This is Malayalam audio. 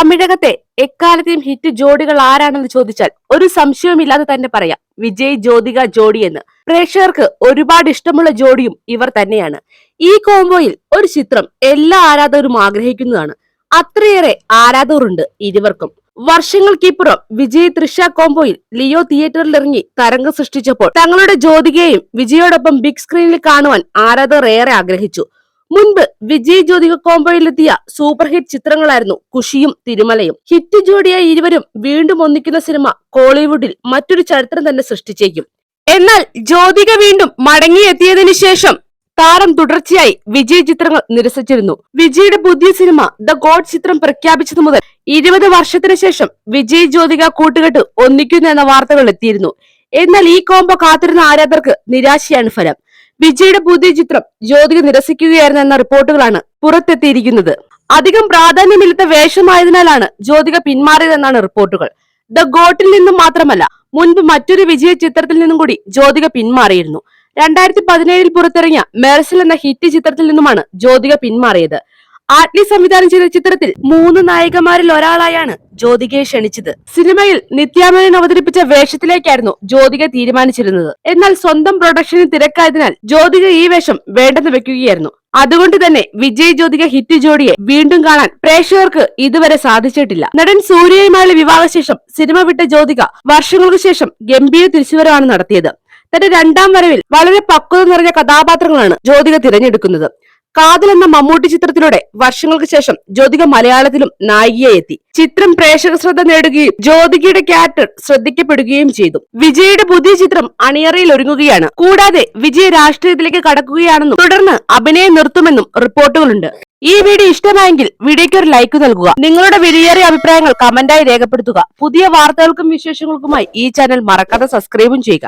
തമിഴകത്തെ എക്കാലത്തെയും ഹിറ്റ് ജോഡികൾ ആരാണെന്ന് ചോദിച്ചാൽ ഒരു സംശയവുമില്ലാതെ തന്നെ പറയാം. വിജയ് ജ്യോതിക ജോഡി എന്ന്. പ്രേക്ഷകർക്ക് ഒരുപാട് ഇഷ്ടമുള്ള ജോഡിയും ഇവർ തന്നെയാണ്. ഈ കോംബോയിൽ ഒരു ചിത്രം എല്ലാ ആരാധകരും ആഗ്രഹിക്കുന്നതാണ്. അത്രയേറെ ആരാധകരുണ്ട് ഇരുവർക്കും. വർഷങ്ങൾക്കിപ്പുറം വിജയ് തൃഷ കോംബോയിൽ ലിയോ തിയേറ്ററിൽ ഇറങ്ങി തരംഗം സൃഷ്ടിച്ചപ്പോൾ തങ്ങളുടെ ജ്യോതികയെയും വിജയോടൊപ്പം ബിഗ് സ്ക്രീനിൽ കാണുവാൻ ആരാധകർ ഏറെ ആഗ്രഹിച്ചു. മുൻപ് വിജയ് ജ്യോതിക കോംബോയിലെത്തിയ സൂപ്പർ ഹിറ്റ് ചിത്രങ്ങളായിരുന്നു കുഷിയും തിരുമലയും. ഹിറ്റ് ജോഡിയായ ഇരുവരും വീണ്ടും ഒന്നിക്കുന്ന സിനിമ കോളിവുഡിൽ മറ്റൊരു ചരിത്രം തന്നെ സൃഷ്ടിച്ചേക്കും. എന്നാൽ ജ്യോതിക വീണ്ടും മടങ്ങിയെത്തിയതിനു ശേഷം താരം തുടർച്ചയായി വിജയ് ചിത്രങ്ങൾ നിരസിച്ചിരുന്നു. വിജയുടെ പുതിയ സിനിമ ദ ഗോഡ് ചിത്രം പ്രഖ്യാപിച്ചതു മുതൽ ഇരുപത് വർഷത്തിന് ശേഷം വിജയ് ജ്യോതിക കൂട്ടുകെട്ട് ഒന്നിക്കുന്നു എന്ന വാർത്തകൾ എത്തിയിരുന്നു. എന്നാൽ ഈ കോംബോ കാത്തിരുന്ന ആരാധകർക്ക് നിരാശയാണ് ഫലം. വിജയുടെ പുതിയ ചിത്രം ജ്യോതിക നിരസിക്കുകയായിരുന്നു എന്ന റിപ്പോർട്ടുകളാണ് പുറത്തെത്തിയിരിക്കുന്നത്. അധികം പ്രാധാന്യമില്ലാത്ത വേഷമായതിനാലാണ് ജ്യോതിക പിന്മാറിയതെന്നാണ് റിപ്പോർട്ടുകൾ. ദ ഗോട്ടിൽ നിന്നും മാത്രമല്ല മുൻപ് മറ്റൊരു വിജയ ചിത്രത്തിൽ നിന്നും കൂടി ജ്യോതിക പിന്മാറിയിരുന്നു. രണ്ടായിരത്തി പതിനേഴിൽ പുറത്തിറങ്ങിയ മെർസൽ എന്ന ഹിറ്റ് ചിത്രത്തിൽ നിന്നുമാണ് ജ്യോതിക പിന്മാറിയത്. ആറ്റ്ലി സംവിധാനം ചെയ്ത ചിത്രത്തിൽ മൂന്ന് നായികമാരിൽ ഒരാളായാണ് ജ്യോതികയെ ക്ഷണിച്ചത്. സിനിമയിൽ നിത്യാമേനൻ അവതരിപ്പിച്ച വേഷത്തിലേക്കായിരുന്നു ജ്യോതിക തീരുമാനിച്ചിരുന്നത്. എന്നാൽ സ്വന്തം പ്രൊഡക്ഷന് തിരക്കായതിനാൽ ജ്യോതിക ഈ വേഷം വേണ്ടെന്ന് വെക്കുകയായിരുന്നു. അതുകൊണ്ട് തന്നെ വിജയ് ജ്യോതിക ഹിറ്റ് ജോഡിയെ വീണ്ടും കാണാൻ പ്രേക്ഷകർക്ക് ഇതുവരെ സാധിച്ചിട്ടില്ല. നടൻ സൂര്യയുമായുള്ള വിവാഹശേഷം സിനിമ വിട്ട ജ്യോതിക വർഷങ്ങൾക്ക് ശേഷം ഗംഭീര തിരിച്ചുവരവാണ് നടത്തിയത്. തന്റെ രണ്ടാം വരവിൽ വളരെ പക്വത നിറഞ്ഞ കഥാപാത്രങ്ങളാണ് ജ്യോതിക തിരഞ്ഞെടുക്കുന്നത്. കാതൽ എന്ന മമ്മൂട്ടി ചിത്രത്തിലൂടെ വർഷങ്ങൾക്ക് ശേഷം ജ്യോതിക മലയാളത്തിലും നായികയായി എത്തി. ചിത്രം പ്രേക്ഷക ശ്രദ്ധ നേടുകയും ജ്യോതികയുടെ ക്യാരക്ടർ ശ്രദ്ധിക്കപ്പെടുകയും ചെയ്തു. വിജയുടെ പുതിയ ചിത്രം അണിയറയിൽ ഒരുങ്ങുകയാണ്. കൂടാതെ വിജയ രാഷ്ട്രീയത്തിലേക്ക് കടക്കുകയാണെന്നും തുടർന്ന് അഭിനയം നിർത്തുമെന്നും റിപ്പോർട്ടുകളുണ്ട്. ഈ വീഡിയോ ഇഷ്ടമായെങ്കിൽ വീഡിയോയ്ക്ക് ഒരു ലൈക്ക് നൽകുക. നിങ്ങളുടെ വിലയേറിയ അഭിപ്രായങ്ങൾ കമന്റായി രേഖപ്പെടുത്തുക. പുതിയ വാർത്തകൾക്കും വിശേഷങ്ങൾക്കുമായി ഈ ചാനൽ മറക്കാതെ സബ്സ്ക്രൈബും ചെയ്യുക.